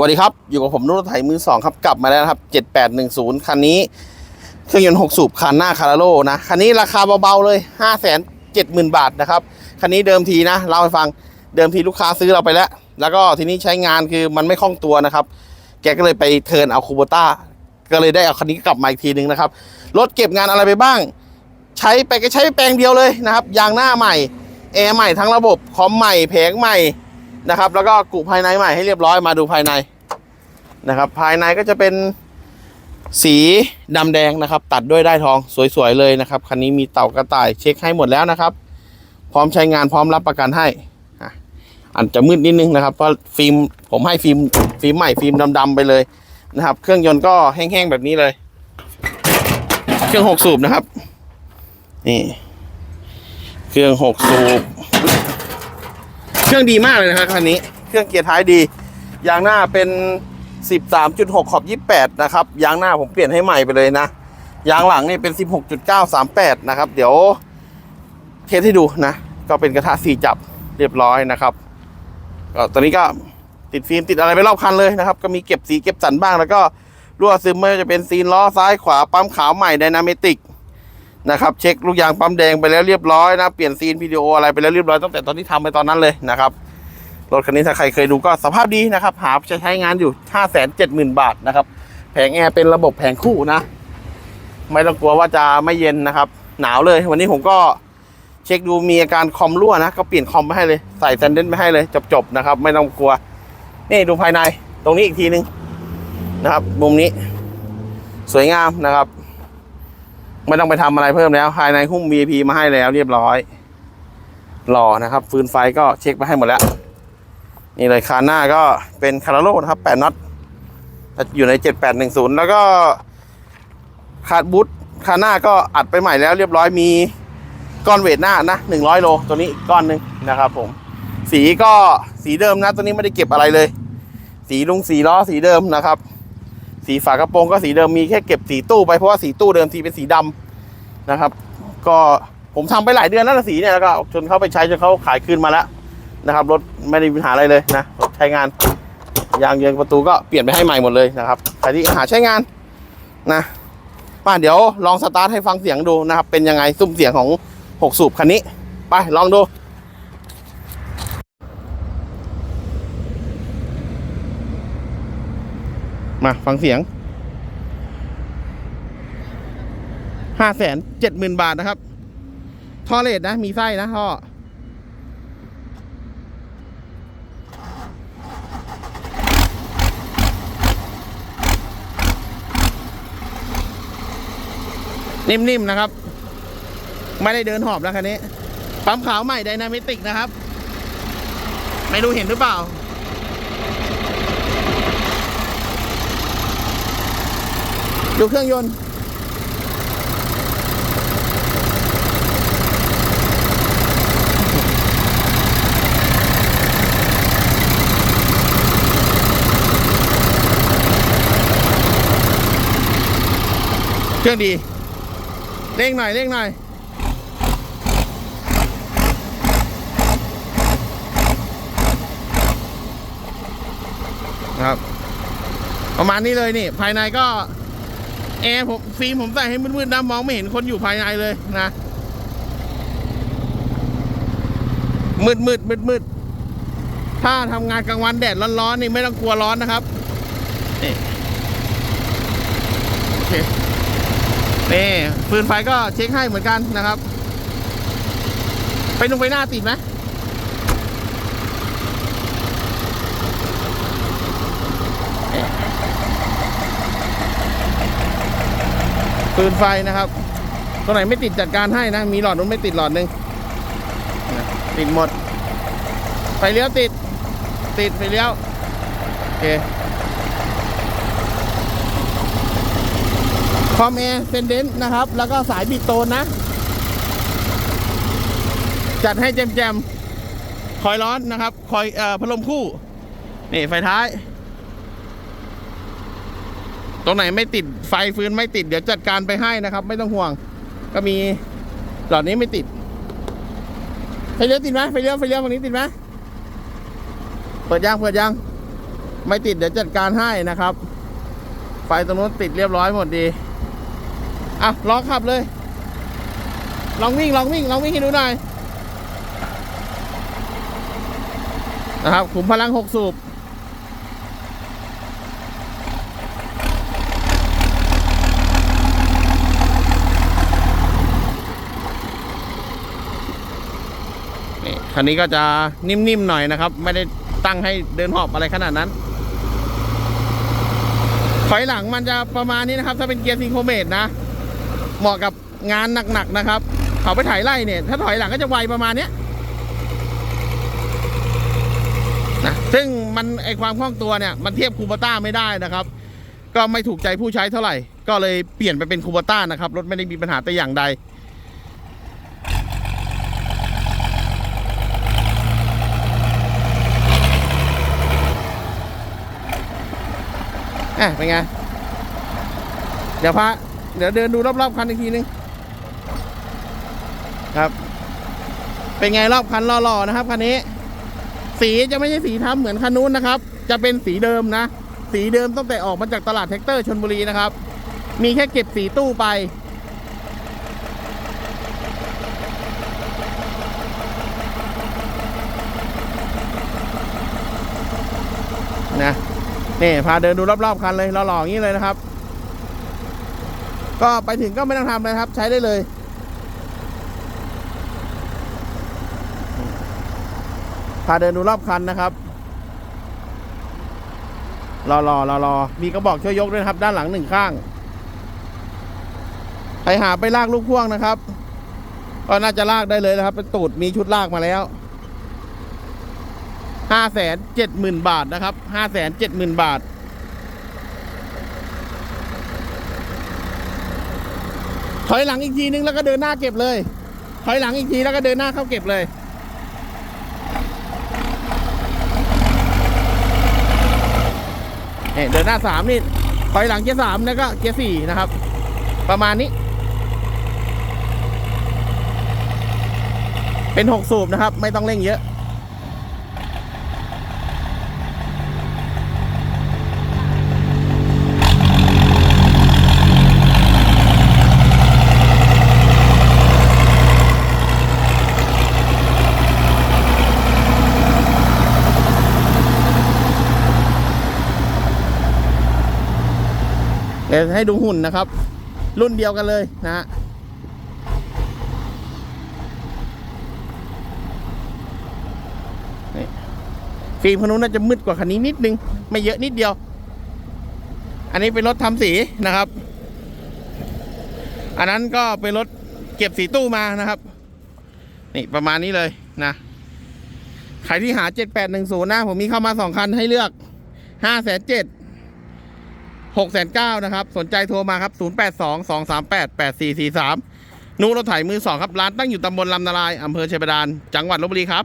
สวัสดีครับ อยู่กับผมนุ่นรถไถมือสองครับ กลับมาแล้วนะครับ 7810 คันนี้ เครื่องยนต์6สูบคันหน้าคาราโลนะ คันนี้ราคาเบาๆเลย 570,000 บาทนะครับ คันนี้เดิมทีนะ เล่าให้ฟังเดิมทีลูกค้าซื้อเราไปแล้ว แล้วก็ทีนี้ใช้งานคือมันไม่คล่องตัวนะครับ แกก็เลยไปเทิร์นเอาคูโบต้าก็เลยได้เอาคันนี้กลับมาอีกทีนึงนะครับรถเก็บงานอะไรไปบ้าง ใช้ไปก็ใช้แปลงเดียวเลยนะครับยางหน้าใหม่แอร์ใหม่ทั้งระบบคอมใหม่แผงใหม่ นะครับ แล้วก็กุภายในใหม่ให้เรียบร้อยมาดูภายในนะครับ ภายในก็จะเป็นสีดำแดงนะครับ ตัดด้วยได้ทองสวยๆเลยนะครับคันนี้มีเต่ากระต่ายเช็คให้หมดแล้วนะครับ พร้อมใช้งานพร้อมรับประกันให้อะอาจจะมืดนิดนึงนะครับเพราะฟิล์มผมให้ฟิล์มฟิล์มใหม่ฟิล์มดำๆไปเลยนะครับ เครื่องยนต์ก็แห้งๆแบบนี้เลย เครื่องหกสูบนะครับนี่เครื่องหกสูบ เครื่องดีมากเลยนะครับคันนี้ เครื่องเกียร์ท้ายดี ยางหน้าเป็น 13.6 ขอบ 28 นะครับ ยางหน้าผมเปลี่ยนให้ใหม่ไปเลยนะ ยางหลังนี่เป็น 16.938 นะครับ เดี๋ยวเทสให้ดูนะ ก็เป็นกระทะสี่จับเรียบร้อยนะครับก็ตอนนี้ก็ติดฟิล์มติดอะไรไปรอบคันเลยนะครับ ก็มีเก็บสีเก็บสันบ้างแล้วก็รั่วซึมไม่ว่าจะเป็นซีนล้อซ้ายขวาปั๊มขาวใหม่ไดนามิติก นะครับเช็คลูกยางปั๊มแดงไปแล้วเรียบร้อยนะเปลี่ยนซีนวิดีโออะไรไปแล้วเรียบร้อยตั้งแต่ตอนที่ทำไปตอนนั้นเลยนะครับรถคันนี้ถ้าใครเคยดูก็สภาพดีนะครับหาจะใช้งานอยู่ 5 7 0 0 0 0 บาทนะครับแผงแอร์เป็นระบบแผงคู่นะ ไม่ต้องกลัวว่าจะไม่เย็นนะครับ หนาวเลย วันนี้ผมก็เช็คดูมีอาการคอมรั่วนะ ก็เปลี่ยนคอมไปให้เลยใส่แซนเดนไปให้เลยจบๆนะครับ ไม่ต้องกลัว นี่ดูภายในตรงนี้อีกทีนึงนะครับ มุมนี้ สวยงามนะครับ ไม่ต้องไปทำอะไรเพิ่มแล้ว ภายในหุ้ม VIP มาให้แล้ว เรียบร้อยหล่อนะครับ ฟืนไฟก็เช็คไปให้หมดแล้ว นี่เลยคานหน้าก็เป็นคาราโลนะครับ8น็อตอยู่ใน 7810 แล้วก็คาดบูทคานหน้าก็อัดไปใหม่แล้ว เรียบร้อยมีก้อนเวทหน้านะ100 โล ตัวนี้อีกก้อนหนึ่งนะครับผม สีก็สีเดิมนะ ตัวนี้ไม่ได้เก็บอะไรเลย สีลุงสีล้อสีเดิมนะครับ สีฝากระโปรงก็สีเดิมมีแค่เก็บสีตู้ไปเพราะว่าสีตู้เดิมทีเป็นสีดำ นะครับ ก็ผมทำไปหลายเดือนแล้วนสีเนี่ยแล้วก็จนเขาไปใช้จนเขาขายคืนมาแล้วนะครับรถไม่ได้มีปัญหาอะไรเลยนะใช้งานยางเยิงประตูก็เปลี่ยนไปให้ใหม่หมดเลยนะครับใครที่หาใช้งานนะป้าเดี๋ยวลองสตาร์ทให้ฟังเสียงดูนะครับ เป็นยังไงซุ้มเสียงของหกสูบคันนี้ ไปลองดูมาฟังเสียง ห้าแสนเจ็ดหมื่นบาทนะครับ ท่อเลดนะ มีไส้นะท่อ นิ่มๆนะครับ ไม่ได้เดินหอบแล้วคันนี้ ปั๊มขาวใหม่ไดนามิติกนะครับ ไม่รู้เห็นหรือเปล่าดูเครื่องยนต์ เครื่องดีเร่งหน่อยเร่งหน่อยครับ ประมาณนี้เลยนี่ ภายในก็แอร์ผมฟิล์มผมใส่ให้มืดๆนะมองไม่เห็นคนอยู่ภายในเลยนะ มืดมืดมืดมืดถ้าทำงานกลางวันแดดร้อนๆนี่ไม่ต้องกลัวร้อนนะครับนี่โอเค นี่ฟืนไฟก็เช็คให้เหมือนกันนะครับ ไปลงไปหน้าติดไหมฟืนไฟนะครับตัวไหนไม่ติดจัดการให้นะ มีหลอดนู้นไม่ติดหลอดหนึ่งติดหมด ไฟเลี้ยวติด ติดไฟเลี้ยว โอเค คอมแอร์เซนเดนนะครับ แล้วก็สายบิดโตนนะ จัดให้แจมๆคอยร้อนนะครับ คอยเอ่อพัดลมคู่ นี่ ไฟท้าย ตรงไหนไม่ติดไฟฟืนไม่ติด เดี๋ยวจัดการไปให้นะครับ ไม่ต้องห่วง ก็มีหลอดนี้ไม่ติด ไฟเลี้ยวติดไหมไฟเลี้ยวไฟเลี้ยวฝั่งนี้ติดไหมเปิดยางเปิดยางไม่ติดเดี๋ยวจัดการให้นะครับ ไฟตรงนู้นติดเรียบร้อยหมดดี อะลองขับเลย ลองวิ่งลองวิ่งลองวิ่งให้ดูหน่อยนะครับขุมพลังหกสูบนี่คันนี้ก็จะนิ่มๆหน่อยนะครับ ไม่ได้ตั้งให้เดินหอบอะไรขนาดนั้นถอยหลังมันจะประมาณนี้นะครับ ถ้าเป็นเกียร์ซิงโครเมตนะ เหมาะกับงานหนักๆนะครับ เขาไปถ่ายไล่เนี่ย ถ้าถอยหลังก็จะไวประมาณเนี้ยนะซึ่งมันไอความคล่องตัวเนี่ย มันเทียบคูปต้าไม่ได้นะครับ ก็ไม่ถูกใจผู้ใช้เท่าไหร่ ก็เลยเปลี่ยนไปเป็นคูปต้านะครับรถไม่ได้มีปัญหาแต่อย่างใดอะเป็นไง เดี๋ยวพา เดี๋ยวเดินดูรอบๆคันอีกทีนึงครับ เป็นไงรอบคันหล่อๆนะครับคันนี้ สีจะไม่ใช่สีทำเหมือนคันนู้นนะครับ จะเป็นสีเดิมนะ สีเดิมตั้งแต่ออกมาจากตลาดแท็กเตอร์ชนบุรีนะครับ มีแค่เก็บสีตู้ไปนะนี่พาเดินดูรอบๆคันเลยหล่อๆอย่างนี้เลยนะครับ ก็ไปถึงก็ไม่ต้องทำเลยครับ ใช้ได้เลยพาเดินดูรอบคันนะครับรอรอรอรอมีกระบอกช่วยยกด้วยครับด้านหลังหนึ่งข้างใครหาไปลากลูกพ่วงนะครับ ก็น่าจะลากได้เลยนะครับ เป็นตูดมีชุดลากมาแล้วห้าแสนเจ็ดหมื่นบาทนะครับห้าแสนเจ็ดหมื่นบาท ถอยหลังอีกทีนึงแล้วก็เดินหน้าเก็บเลย ถอยหลังอีกทีแล้วก็เดินหน้าเข้าเก็บเลย เดินหน้าสามนี่ถอยหลังเกียร์สามแล้วก็เกียร์สี่นะครับ ประมาณนี้ เป็นหกสูบนะครับ ไม่ต้องเร่งเยอะ เดี๋ยวให้ดูหุ่นนะครับ รุ่นเดียวกันเลยนะฮะฟิล์มคันนู้นน่าจะมืดกว่าคันนี้นิดนึง ไม่เยอะนิดเดียว อันนี้เป็นรถทำสีนะครับ อันนั้นก็เป็นรถเก็บสีตู้มานะครับ นี่ประมาณนี้เลยนะใครที่หา 7810นะผมมีเข้ามาสองคันให้เลือก 5 7 0 0 0 หกแสนเก้านะครับ สนใจโทรมาครับ 0 8 2 2 3 8 8 4 4 3 นูรถไถมือสองครับ ร้านตั้งอยู่ตำบลลำนาลายอำเภอเชียบาดาน จังหวัดลบบุรีครับ